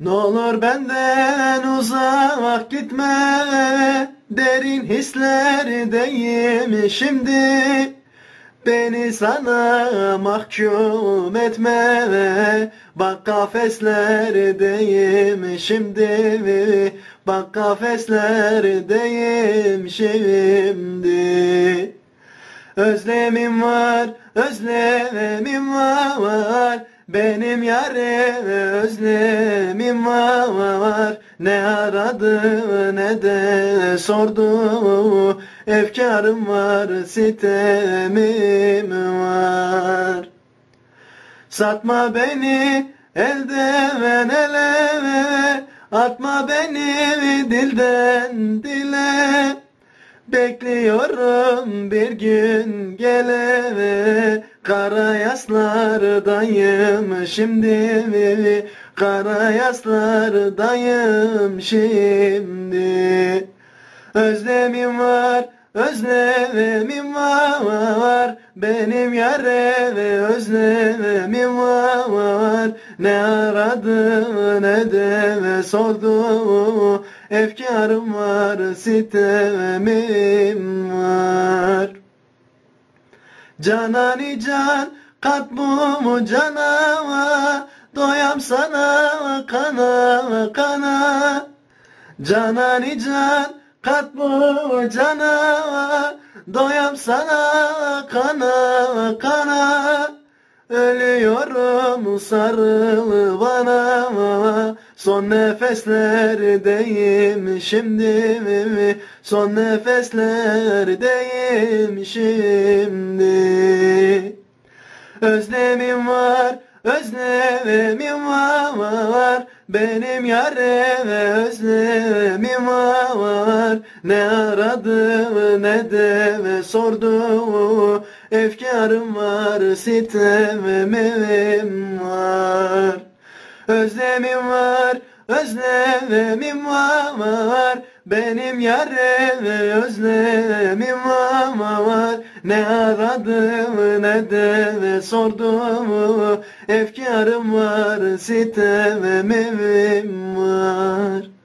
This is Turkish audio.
Ne olur benden uzak gitme Derin hislerdeyim şimdi. Beni sana mahkum etme Bak kafeslerdeyim şimdi. Bak kafeslerdeyim şimdi Özlemim var, özlemim var. Benim yare özlemim var. Ne aradı ne de sordu. Efkarım var sitemim var. Satma beni elden ele Atma beni dilden dile Bekliyorum bir gün gele Kara yaslardayım şimdi. Kara yaslardayım şimdi. Özlemim var Özlemim var. Benim yare ve özlemim var Ne aradı ne de sordu. Efkarım var sitemim var. Canani can kat bu canava. Doyam sana kana kana. Canani can kat bu canava. Doyam sana kana kana Ölüyorum sarıl bana. Son nefeslerdeyim şimdi. Son nefeslerdeyim şimdi. Özlemim var Özlemim var benim yare özlemim var. Ne aradı ne de sordu Efkarım var sitemim var. Özlemim var özlemim var benim yare özlemim var. Ne aradım ne de sordum Efkarım var sitemim var